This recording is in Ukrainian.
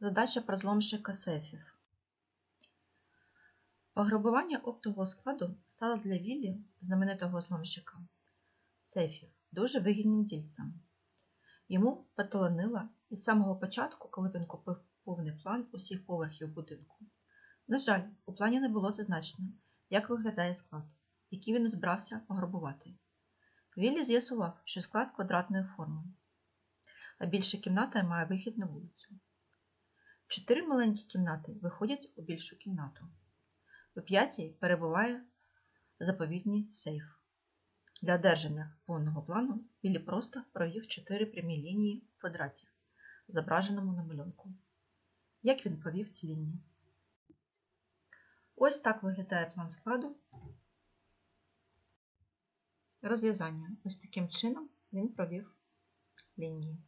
Задача про зломщика сейфів. Пограбування оптового складу стало для Віллі, знаменитого зломщика, сейфів дуже вигідним дільцем. Йому поталанило із самого початку, коли він купив повний план усіх поверхів будинку. На жаль, у плані не було зазначено, як виглядає склад, який він збирався пограбувати. Віллі з'ясував, що склад квадратної форми, а більша кімната має вихід на вулицю. Чотири маленькі кімнати виходять у більшу кімнату. У п'ятій перебуває заповідний сейф. Для одержання повного плану Віллі просто провів чотири прямі лінії в квадраті, зображеному на малюнку. Як він провів ці лінії? Ось так виглядає план складу. Розв'язання. Ось таким чином він провів лінії.